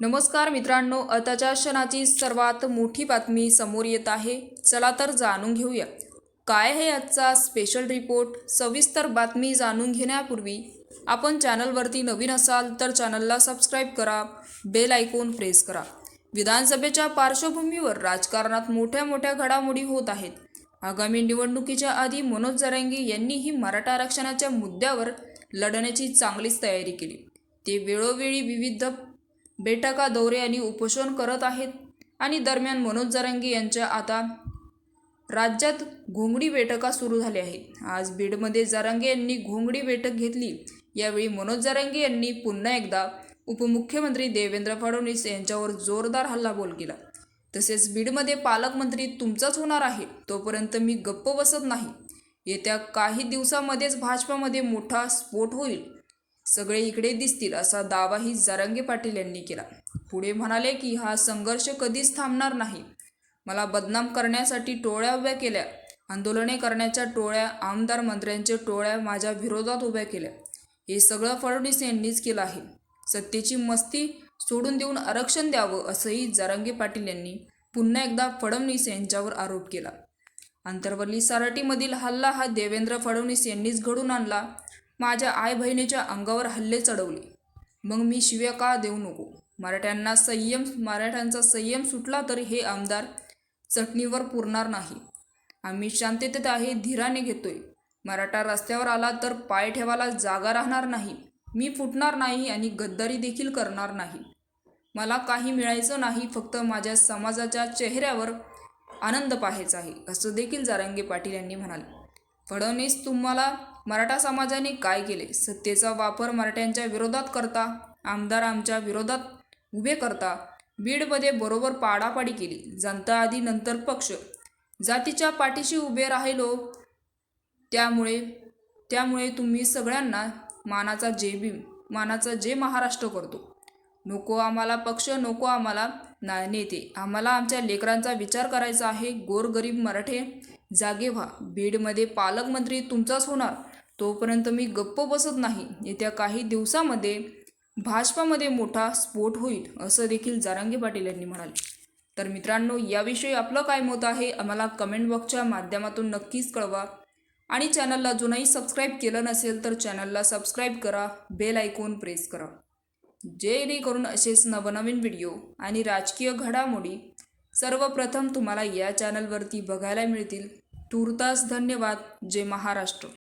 नमस्कार मित्रांनो आताच्या क्षणाची सर्वात मोठी बातमी समोर येत आहे. चला तर जाणून घेऊया. काय आहे आजचा स्पेशल रिपोर्ट सविस्तर बातमी जाणून घेण्यापूर्वी आपण चॅनलवरती नवीन असाल तर चॅनलला सबस्क्राईब करा बेल आयकॉन प्रेस करा. विधानसभेच्या पार्श्वभूमीवर राजकारणात मोठ्या मोठ्या घडामोडी होत आहेत. आगामी निवडणुकीच्या आधी मनोज जरांगे यांनीही मराठा आरक्षणाच्या मुद्द्यावर लढण्याची चांगलीच तयारी केली. ते वेळोवेळी विविध बैठका दौरे आणि उपोषण करत आहेत. आणि दरम्यान मनोज जरांगी यांच्या आता राज्यात घोंगडी बैठका सुरू झाल्या आहेत. आज बीडमध्ये जारांगे यांनी घोंगडी बैठक घेतली. यावेळी मनोज जारांगे यांनी पुन्हा एकदा उपमुख्यमंत्री देवेंद्र फडणवीस यांच्यावर जोरदार हल्लाबोल केला. तसेच बीडमध्ये पालकमंत्री तुमचाच होणार आहे तोपर्यंत मी गप्प बसत नाही. येत्या काही दिवसामध्येच भाजपामध्ये मोठा स्फोट होईल. सगळे इकडे दिसतील असा दावाही जारंगे पाटील यांनी केला. पुढे म्हणाले की हा संघर्ष कधीच थांबणार नाही. मला बदनाम करण्यासाठी टोळ्या उभ्या केल्या. आंदोलने करण्याच्या टोळ्या आमदार मंत्र्यांच्या टोळ्या माझ्या विरोधात उभ्या केल्या. हे सगळं फडणवीस यांनीच केलं आहे. सत्तेची मस्ती सोडून देऊन आरक्षण द्यावं असंही जरांगे पाटील यांनी पुन्हा एकदा फडणवीस यांच्यावर आरोप केला. आंतरवली साराटीमधील हल्ला हा देवेंद्र फडणवीस यांनीच घडून आणला. माझ्या आई बहिणीच्या अंगावर हल्ले चढवले. मग मी शिव्या का देऊ नको? मराठ्यांना संयम मराठ्यांचा संयम सुटला तर हे आमदार चटणीवर पुरणार नाही. आम्ही शांततेत आहे धीराने घेतोय. मराठा रस्त्यावर आला तर पाय ठेवायला जागा राहणार नाही. मी फुटणार नाही आणि गद्दारी देखील करणार नाही. मला काही मिळायचं नाही फक्त माझ्या समाजाच्या चेहऱ्यावर आनंद पाहायचा आहे असं देखील जारांगे पाटील यांनी म्हणाले. फडणवीस तुम्हाला मराठा समाजाने काय केले? सत्तेचा वापर मराठ्यांच्या विरोधात करता? आमदार आमच्या विरोधात उभे करता? बीडमध्ये बरोबर पाडापाडी केली. जनता आधी नंतर पक्ष. जातीच्या पाठीशी उभे राहिलो. त्यामुळे त्यामुळे तुम्ही सगळ्यांना मानाचा जे भीम मानाचा जे महाराष्ट्र करतो. नको आम्हाला पक्ष नको आम्हाला ना नेते. आम्हाला आमच्या लेकरांचा विचार करायचा आहे. गोरगरीब मराठे जागे व्हा. बीडमध्ये पालकमंत्री तुमचाच होणार. तोपर्यंत मी गप्प बसत नाही. येत्या काही दिवसामध्ये भाजपामध्ये मोठा स्फोट होईल असं देखील जारांगे पाटील यांनी म्हणाले. तर मित्रांनो याविषयी आपलं काय मत आहे आम्हाला कमेंट बॉक्सच्या माध्यमातून नक्कीच कळवा. आणि चॅनलला अजूनही सबस्क्राईब केलं नसेल तर चॅनलला सबस्क्राईब करा बेल आयकॉन प्रेस करा. जेणेकरून असेच नवनवीन व्हिडिओ आणि राजकीय घडामोडी सर्वप्रथम तुम्हाला या चॅनलवरती बघायला मिळतील. तुर्तास धन्यवाद. जय महाराष्ट्र.